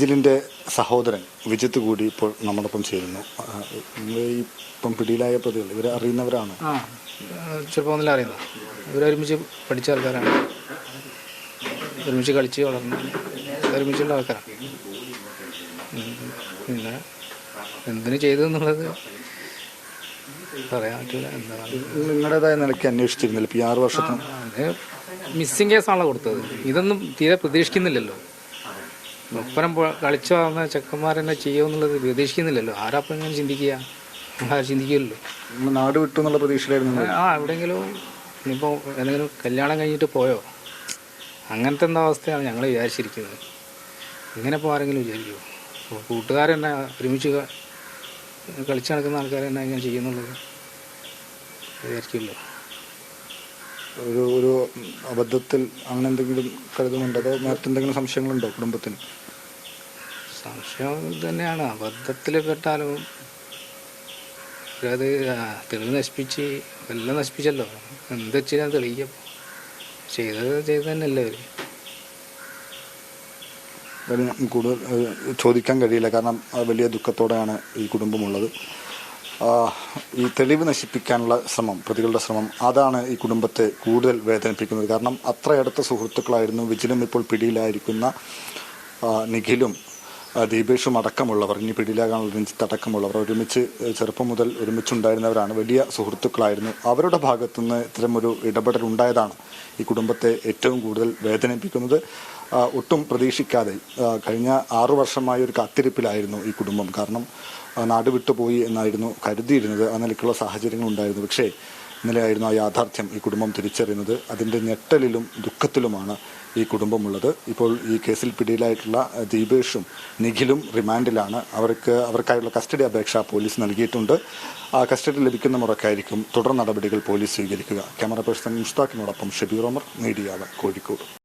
വിജിലിന്റെ സഹോദരൻ വിജിത്ത് കൂടി ഇപ്പോൾ നമ്മോടൊപ്പം ചേരുന്നു. ഇപ്പം പിടിയിലായ പ്രതികൾ ഇവർ അറിയുന്നവരാണ്? ചിലപ്പോൾ ചെറുപ്പം മുതലേ അറിയുന്നത് ഇവരൊരുമിച്ച് പഠിച്ച ആൾക്കാരാണ്. ഒരുമിച്ച് കളിച്ച് വളർന്നു ഒരുമിച്ചുള്ള ആൾക്കാരാണ്. പിന്നെ എന്തിനു ചെയ്തു എന്നുള്ളത് പറയാൻ പറ്റില്ല എന്താണ് നിങ്ങളുടേതായ നിലയ്ക്ക് അന്വേഷിച്ചിരുന്നില്ല? ഇപ്പം ആറ് വർഷത്തിന് മിസ്സിങ് കേസാണല്ലോ കൊടുത്തത്. ഇതൊന്നും തീരെ പ്രതീക്ഷിക്കുന്നില്ലല്ലോ. ഒപ്പരം പോ- കളിച്ചു വന്ന ചെക്കന്മാരെന്നെ ചെയ്യുമെന്നുള്ളത് പ്രതീക്ഷിക്കുന്നില്ലല്ലോ. ആരാപ്പം ഇങ്ങനെ ചിന്തിക്കുക? ആരും ചിന്തിക്കില്ലല്ലോ നാട് വിട്ടു എന്നുള്ള പ്രതീക്ഷയിലായിരുന്നു. ആ എവിടെയെങ്കിലും ഇനിയിപ്പോൾ എന്തെങ്കിലും കല്യാണം കഴിഞ്ഞിട്ട് പോയോ? അങ്ങനത്തെ എന്താ അവസ്ഥയാണ് ഞങ്ങൾ വിചാരിച്ചിരിക്കുന്നത്. ഇങ്ങനെ ഇപ്പോൾ ആരെങ്കിലും വിചാരിക്കുമോ അപ്പോൾ കൂട്ടുകാരെന്നെ ഒരുമിച്ച് കളിച്ചു നടക്കുന്ന ആൾക്കാരെന്നെ ഇങ്ങനെ ചെയ്യുന്നുള്ളത് വിചാരിക്കില്ലോ ഒരു ഒരു അബദ്ധത്തിൽ അങ്ങനെ എന്തെങ്കിലും കരുതുന്നുണ്ടോ? അതോ മറ്റെന്തെങ്കിലും സംശയങ്ങളുണ്ടോ കുടുംബത്തിന്? സംശയം തന്നെയാണ്. അബദ്ധത്തിൽ പെട്ടാലും അത് തെളിവ് നശിപ്പിച്ച് എല്ലാം നശിപ്പിച്ചല്ലോ. എന്ത് വെച്ചാൽ തെളിയിക്കാം. ചെയ്തത് ചെയ്ത് തന്നെയല്ലേ അവർ കൂടുതൽ ചോദിക്കാൻ കഴിയില്ല. കാരണം വലിയ ദുഃഖത്തോടെയാണ് ഈ കുടുംബമുള്ളത് ഈ തെളിവ് നശിപ്പിക്കാനുള്ള ശ്രമം പ്രതികളുടെ ശ്രമം അതാണ് ഈ കുടുംബത്തെ കൂടുതൽ വേദനിപ്പിക്കുന്നത്. കാരണം അത്ര അടുത്ത സുഹൃത്തുക്കളായിരുന്നു വിജിലും ഇപ്പോൾ പിടിയിലായിരിക്കുന്ന നിഖിലും ദീപേഷും അടക്കമുള്ളവർ ഇനി പിടിയിലാകാനുള്ള രഞ്ജിത്ത് അടക്കമുള്ളവർ ഒരുമിച്ച് ചെറുപ്പം മുതൽ ഒരുമിച്ചുണ്ടായിരുന്നവരാണ്. വലിയ സുഹൃത്തുക്കളായിരുന്നു. അവരുടെ ഭാഗത്തുനിന്ന് ഇത്തരമൊരു ഇടപെടൽ ഉണ്ടായതാണ് ഈ കുടുംബത്തെ ഏറ്റവും കൂടുതൽ വേദനിപ്പിക്കുന്നത്. ഒട്ടും പ്രതീക്ഷിക്കാതെ കഴിഞ്ഞ ആറു വർഷമായ ഒരു കാത്തിരിപ്പിലായിരുന്നു ഈ കുടുംബം. കാരണം നാട് വിട്ടുപോയി എന്നായിരുന്നു കരുതിയിരുന്നത്. ആ നിലയ്ക്കുള്ള സാഹചര്യങ്ങൾ ഉണ്ടായിരുന്നു പക്ഷേ ഇന്നലെയായിരുന്നു ആ യാഥാർത്ഥ്യം ഈ കുടുംബം തിരിച്ചറിയുന്നത്. അതിന്റെ ഞെട്ടലിലും ദുഃഖത്തിലുമാണ് ഈ കുടുംബമുള്ളത്. ഇപ്പോൾ ഈ കേസിൽ പിടിയിലായിട്ടുള്ള ദീപേഷും നിഖിലും റിമാൻഡിലാണ്. അവർക്ക് അവർക്കായുള്ള കസ്റ്റഡി അപേക്ഷ പോലീസ് നൽകിയിട്ടുണ്ട്. ആ കസ്റ്റഡി ലഭിക്കുന്ന മുറക്കായിരിക്കും തുടർ നടപടികൾ പോലീസ് സ്വീകരിക്കുക. ക്യാമറ പേഴ്സൺ മുഷ്താഖിനോടൊപ്പം ഷബീർ ഒമർ മീഡിയ കോഴിക്കോട്.